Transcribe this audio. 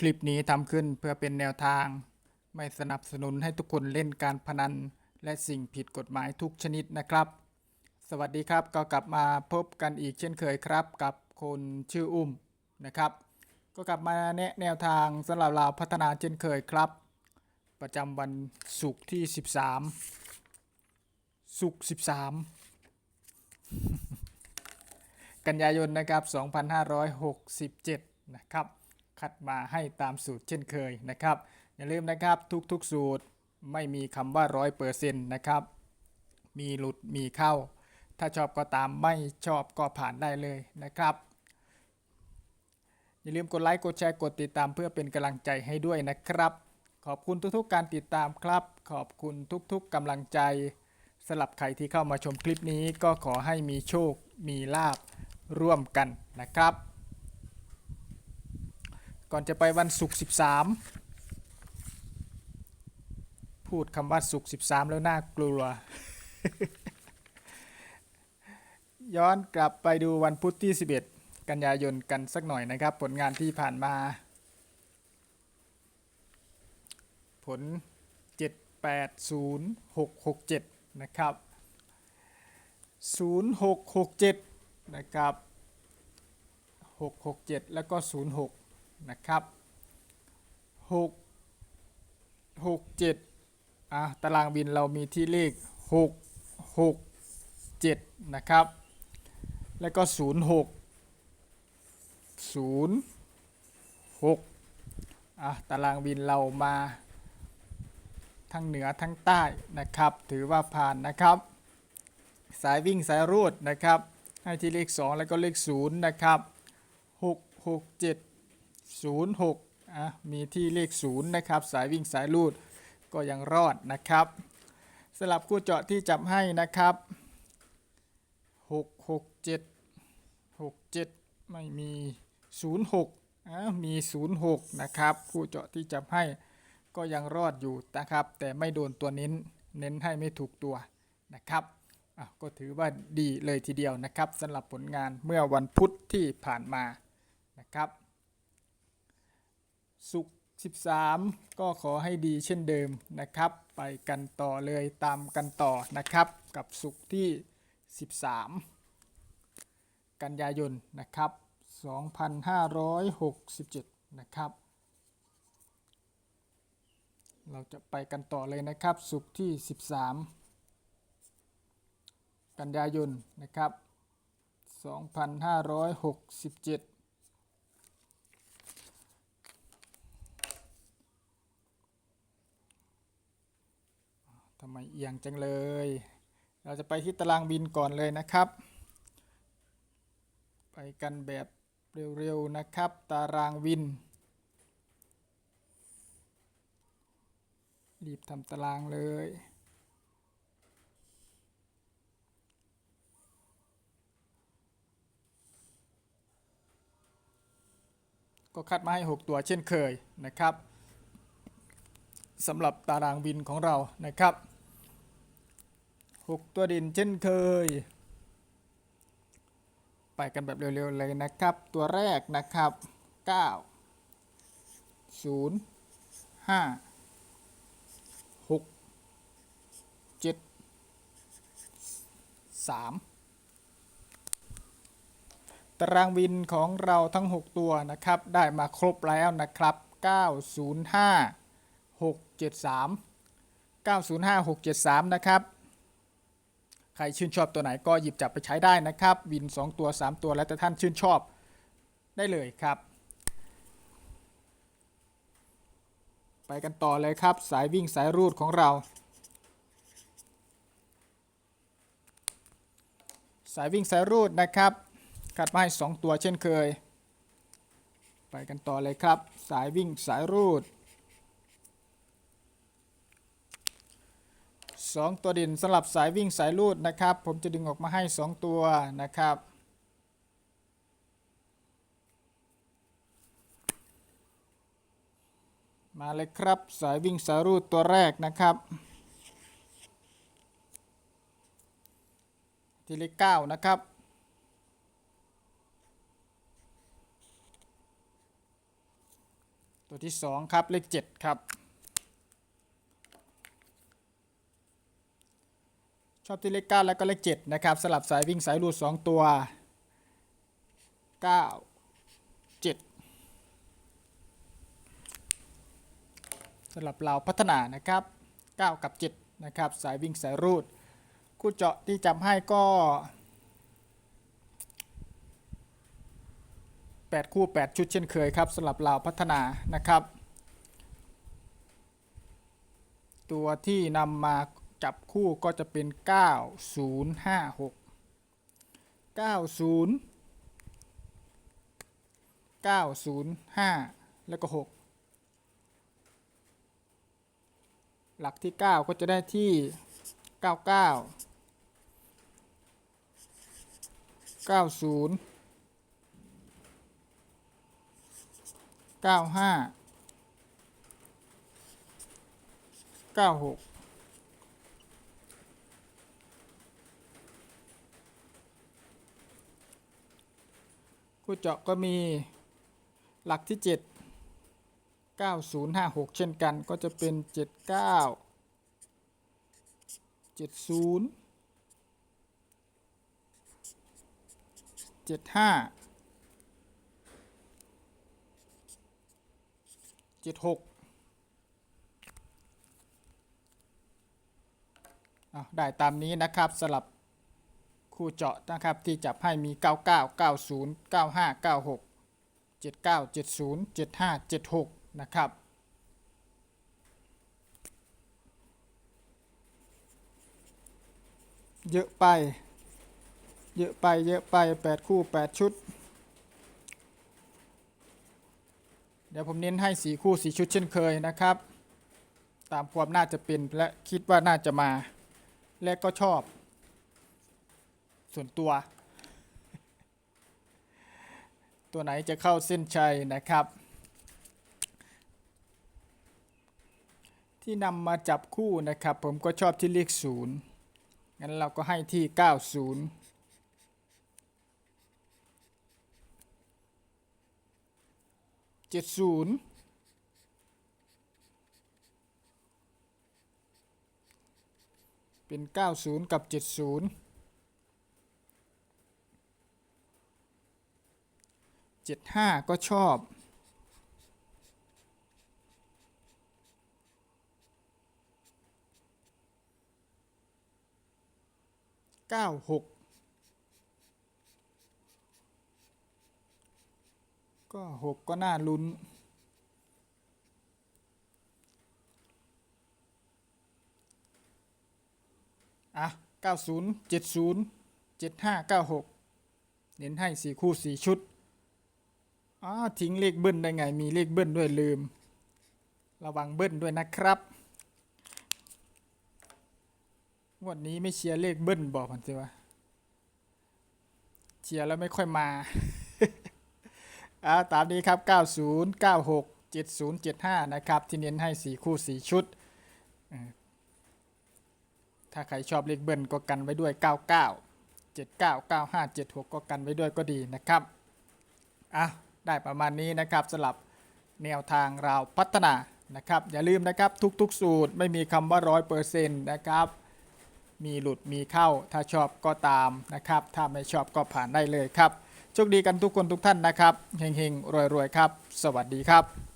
คลิปนี้ทำขึ้นเพื่อเป็นแนวทาง ไม่สนับสนุนให้ทุกคนเล่นการพนัน และสิ่งผิดกฎหมายทุกชนิดนะครับ สวัสดีครับก็กลับมาพบกันอีกเช่นเคยครับ กับคนชื่ออุ้มนะครับ ก็กลับมาแนะแนวทางสำหรับเราพัฒนาเช่นเคยครับ ประจำวันศุกร์ที่ 13ศุกร์13 กันยายนนะครับ 2567 นะครับ คัดมาให้ตามสูตรเช่นเคยนะครับ อย่าลืมนะครับทุกๆสูตรไม่มีคำว่า100%นะครับ มีหลุดมีเข้า ถ้าชอบก็ตามไม่ชอบก็ผ่านได้เลยนะครับ อย่าลืมกดไลค์กดแชร์กดติดตามเพื่อเป็นกำลังใจให้ด้วยนะครับ ขอบคุณทุกๆ การติดตามครับ ขอบคุณทุกๆกำลังใจสำหรับใครที่เข้ามาชมคลิปนี้ก็ขอให้มีโชคมีลาบร่วมกันนะครับ ก่อนจะไปวันศุกร์13 พูดคำว่าศุกร์13 แล้วน่ากลัว ย้อนกลับไปดูวันพุธที่ 11 กันยายนกันสักหน่อยนะครับ ผลงานที่ผ่านมา ผล 780667 นะครับ 0667 นะครับ 667 แล้วก็ 06 นะครับ6 67อะตารางบินเรามีที่เลข6 6 7นะครับ แล้วก็06 0 6อะตารางบินเรามาทั้งเหนือทั้งใต้นะครับ ถือว่าผ่านนะครับ สายวิ่งสายรูดนะครับ ให้ที่เลข 2 แล้วก็เลข0นะครับ6 6 7 0 6อะมีที่เลข 0 นะครับ สายวิ่งสายรูดก็ยังรอดนะครับสลับคู่เจาะที่จับให้นะครับ 6 6 7 6 7 ไม่มี 0 6อะมี 0 6 นะครับ คู่เจาะที่จับให้ก็ยังรอดอยู่นะครับ แต่ไม่โดนตัวเน้นเน้นให้ไม่ถูกตัวนะครับก็ถือว่าดีเลยทีเดียวนะครับสำหรับผลงานเมื่อวันพุธที่ผ่านมานะครับ สุกร์13 ก็ขอให้ดีเช่นเดิมนะครับ ไปกันต่อเลยตามกันต่อนะครับ กับสุกที่ 13 กันยายนนะครับ 2567 นะครับ เราจะไปกันต่อเลยนะครับ สุกที่ 13 กันยายนนะครับ 2567 ไมเอียงจังเลย เราจะไปที่ตารางบินก่อนเลยนะครับ ไปกันแบบเร็วๆนะครับ ตารางบิน รีบทำตารางเลยก็คัดมาให้ 6 ตัวเช่นเคยนะครับสำหรับตารางบินของเรานะครับ 6 ตัวด่นเช่นเคย ไปกันแบบเร็วๆเลยนะครับ ตัวแรกนะครับ 9 0 5 6 7 3 ตารางบินของเราทั้ง 6 ตัวนะครับ ได้มาครบแล้วนะครับ 905 673 905 673 นะครับ ใครชื่นชอบตัวไหนก็หยิบจับไปใช้ได้นะครับบิน 2 ตัว 3 ตัวแล้วแต่ท่านชื่นชอบได้เลยครับ ไปกันต่อเลยครับ สายวิ่งสายรูดของเรา สายวิ่งสายรูดนะครับคัดมาให้ 2 ตัวเช่นเคย ไปกันต่อเลยครับ สายวิ่งสายรูด 2 ตัวเด่นสำหรับสายวิ่งสายรูดนะครับ ผมจะดึงออกมาให้ 2 ตัวนะครับ มาเลยครับสายวิ่งสายรูดตัวแรกนะครับ ที่เลขเก้านะครับตัวที่สองครับ เลขเจ็ดครับ ชอบที่เลขเก้าแล้วก็เลขเจ็ดนะครับสลับสายวิ่งสายรูดสองตัวเก้าเจ็ดสลับเราพัฒนานะครับเก้ากับเจ็ดนะครับสายวิ่งสายรูด คู่เจาะที่จำให้ก็ 8 คู่ 8 ชุดเช่นเคยครับสำหรับเราพัฒนานะครับ ตัวที่นำมา จับคู่ก็จะเป็น 9 0 5 6 9 0 9 0 5 แล้วก็ 6 หลักที่ 9 ก็จะได้ที่ 99 90 95 96 คู่เจาะก็มีหลักที่เจ็ดเก้าศูนย์ห้าหกเช่นกันก็จะเป็นเจ็ดเก้าเจ็ดศูนย์เจ็ดห้าเจ็ดหกอะได้ตามนี้นะครับสลับ คู่เจาะนะครับที่จับให้มี 99 90 95 96 79 70 75 76 นะครับเยอะไป เยอะไป เยอะไป 8 คู่ 8 ชุด เดี๋ยวผมเน้นให้สีคู่สีชุดเช่นเคยนะครับ ตามความน่าจะเป็นและคิดว่าน่าจะมา และก็ชอบ ส่วนตัว ตัวไหนจะเข้าเส้นชัยนะครับ ที่นำมาจับคู่นะครับ ผมก็ชอบที่เลขศูนย์งั้นเราก็ให้ที่ 90เจ็ดศูนย์เป็นเก้าศูนย์กับเจ็ดศูนย์เจ็ดห้าก็ชอบเก้าหกก็หกก็น่าลุ้น อะ 90 70 75 96 เน้นให้ 4 คู่ 4 ชุด อ๋อทิ้งเลขเบิ้ลได้ไง มีเลขเบิ้ลด้วยลืม ระวังเบิ้ลด้วยนะครับงวดนี้ไม่เชียร์เลขเบิ้ลบอกมันสิวะเชียร์แล้วไม่ค่อยมาอ่าตามนี้ครับ 90 96 70 75 นะครับ ที่เน้นให้ 4 คู่ 4 ชุด ถ้าใครชอบเลขเบิ้ลก็กันไว้ด้วย 99 79 95 76 ก็กันไว้ด้วยก็ดีนะครับ อะ ได้ประมาณนี้นะครับสำหรับแนวทางเราพัฒนานะครับอย่าลืมนะครับทุกๆ สูตรไม่มีคำว่าร้อยเปอร์เซ็นต์นะครับมีหลุดมีเข้าถ้าชอบก็ตามนะครับถ้าไม่ชอบก็ผ่านได้เลยครับโชคดีกันทุกคนทุกท่านนะครับเฮงๆรวยๆครับ สวัสดีครับ